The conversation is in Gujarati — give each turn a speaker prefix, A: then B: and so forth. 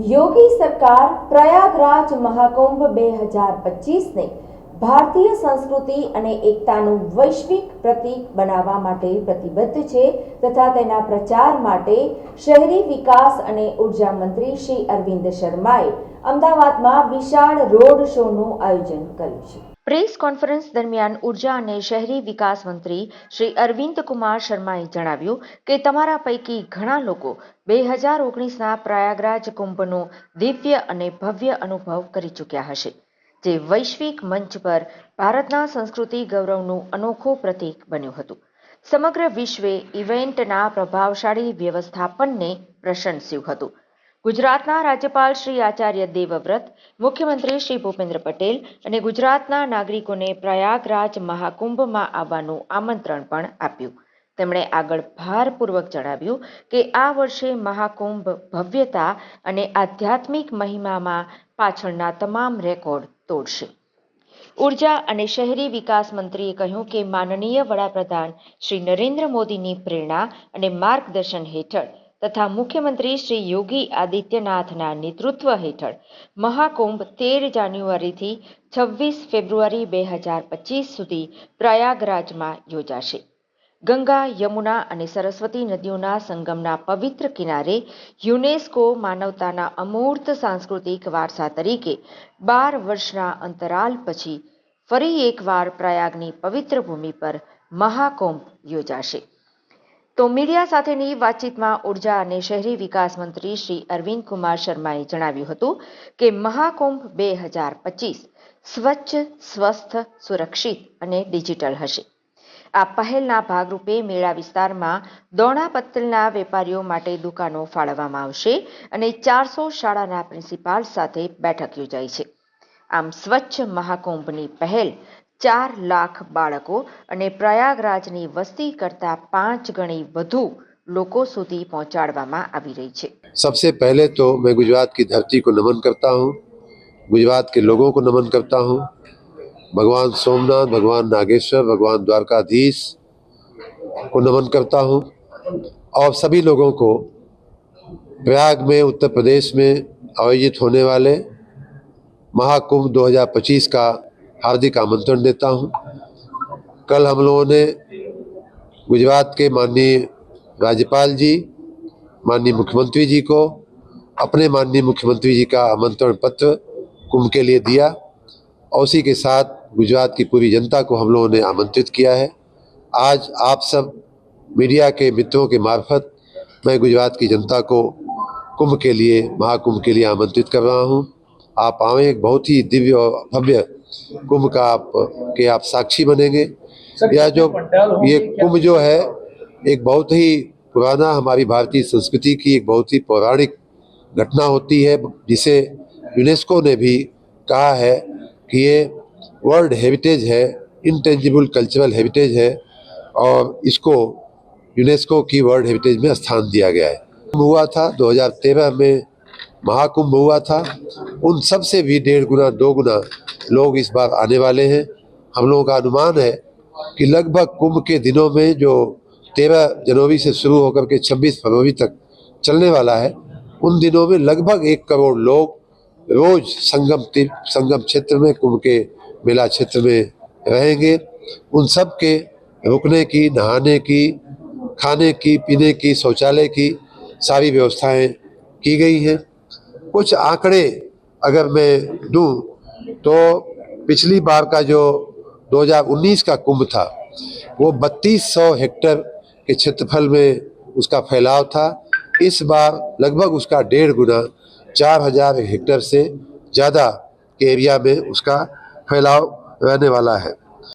A: योगी सरकार प्रयागराज महाकुंभ 2025 ने ભારતીય સંસ્કૃતિ અને એકતાનું વૈશ્વિક પ્રતીક બનાવવા માટે પ્રતિબદ્ધ છે તથા તેના પ્રચાર માટે શહેરી વિકાસ અને ઉર્જા મંત્રી શ્રી અરવિંદ શર્માએ અમદાવાદમાં વિશાળ રોડ શોનું આયોજન કર્યું છે પ્રેસ કોન્ફરન્સ દરમિયાન ઉર્જા અને શહેરી વિકાસ મંત્રી શ્રી અરવિંદ કુમાર શર્માએ જણાવ્યું કે તમારા પૈકી ઘણા લોકો બે હજાર ઓગણીસના પ્રયાગરાજ કુંભનો દિવ્ય અને ભવ્ય અનુભવ કરી ચૂક્યા હશે જે વૈશ્વિક મંચ પર ભારતના સંસ્કૃતિ ગૌરવનું અનોખો પ્રતીક બન્યું હતું સમગ્ર વિશ્વે ઇવેન્ટના પ્રભાવશાળી વ્યવસ્થાપનને પ્રશંસ્યું હતું ગુજરાતના રાજ્યપાલ શ્રી આચાર્ય દેવવ્રત મુખ્યમંત્રી શ્રી ભૂપેન્દ્ર પટેલ અને ગુજરાતના નાગરિકોને પ્રયાગરાજ મહાકુંભમાં આવવાનું આમંત્રણ પણ આપ્યું તેમણે આગળ ભારપૂર્વક જણાવ્યું કે આ વર્ષે મહાકુંભ ભવ્યતા અને આધ્યાત્મિક મહિમામાં પાછળના તમામ રેકોર્ડ તોડશે ઉર્જા અને શહેરી વિકાસ મંત્રીએ કહ્યું કે માનનીય વડાપ્રધાન શ્રી નરેન્દ્ર મોદીની પ્રેરણા અને માર્ગદર્શન હેઠળ તથા મુખ્યમંત્રી શ્રી યોગી આદિત્યનાથના નેતૃત્વ હેઠળ મહાકુંભ તેર જાન્યુઆરીથી છવ્વીસ ફેબ્રુઆરી બે હજાર પચીસ સુધી પ્રયાગરાજમાં યોજાશે ગંગા યમુના અને સરસ્વતી નદીઓના સંગમના પવિત્ર કિનારે યુનેસ્કો માનવતાના અમૂર્ત સાંસ્કૃતિક વારસા તરીકે બાર વર્ષના અંતરાલ પછી ફરી એકવાર પ્રયાગની પવિત્ર ભૂમિ પર મહાકુંભ યોજાશે તો મીડિયા સાથેની વાતચીતમાં ઉર્જા અને શહેરી વિકાસ મંત્રી શ્રી અરવિંદ કુમાર શર્માએ જણાવ્યું હતું કે મહાકુંભ બે હજાર પચીસ સ્વચ્છ સ્વસ્થ સુરક્ષિત અને ડિજિટલ હશે આ પહેલ ના ભાગ રૂપે મેળા વિસ્તારમાં દોણાપત્રના વેપારીઓ માટે દુકાનો ફાળવવામાં આવશે અને 400 શાળાના પ્રિન્સિપાલ સાથે બેઠક યોજાય છે આમ સ્વચ્છ મહાકુંભની પહેલ 4 લાખ બાળકો અને પ્રયાगराजની વસ્તી કરતા 5 ગણી વધુ લોકો સુધી પહોંચાડવામાં આવી રહી છે
B: સૌથી પહેલા તો મે ગુજરાતની ધરતીને નમન કરતો હું ગુજરાત કે લોકો કો નમન કરતો હું भगवान सोमनाथ भगवान नागेश्वर भगवान द्वारकाधीश को नमन करता हूँ और सभी लोगों को प्रयाग में उत्तर प्रदेश में आयोजित होने वाले महाकुंभ 2025 का हार्दिक आमंत्रण देता हूँ कल हम लोगों ने गुजरात के माननीय राज्यपाल जी माननीय मुख्यमंत्री जी को अपने माननीय मुख्यमंत्री जी का आमंत्रण पत्र कुंभ के लिए दिया और उसी के साथ गुजरात की पूरी जनता को हम लोगों ने आमंत्रित किया है आज आप सब मीडिया के मित्रों के मार्फत मैं गुजरात की जनता को कुंभ के लिए महाकुंभ के लिए आमंत्रित कर रहा हूँ आप आवें एक बहुत ही दिव्य और भव्य कुंभ का आप के आप साक्षी बनेंगे यह जो ये कुंभ जो है एक बहुत ही पुराना हमारी भारतीय संस्कृति की एक बहुत ही पौराणिक घटना होती है जिसे यूनेस्को ने भी कहा है कि ये वर्ल्ड हेरिटेज है इंटेंजिबल कल्चरल हेरिटेज है और इसको यूनेस्को की वर्ल्ड हेरिटेज में स्थान दिया गया है हुआ था 2013 में महाकुंभ हुआ था उन सब से भी डेढ़ गुना दो गुना लोग इस बार आने वाले हैं हम लोगों का अनुमान है कि लगभग कुंभ के दिनों में जो तेरह जनवरी से शुरू होकर के छब्बीस फरवरी तक चलने वाला है उन दिनों में लगभग एक करोड़ लोग रोज संगम तीर्थ संगम क्षेत्र में कुंभ के मेला क्षेत्र में रहेंगे उन सब के रुकने की नहाने की खाने की पीने की शौचालय की सारी व्यवस्थाएं की गई हैं कुछ आंकड़े अगर मैं दूं तो पिछली बार का जो 2019 का कुंभ था वो 3200 हेक्टर के क्षेत्रफल में उसका फैलाव था इस बार लगभग उसका डेढ़ गुना 4000 हेक्टर से ज़्यादा के एरिया में उसका फैलाव रहने वाला है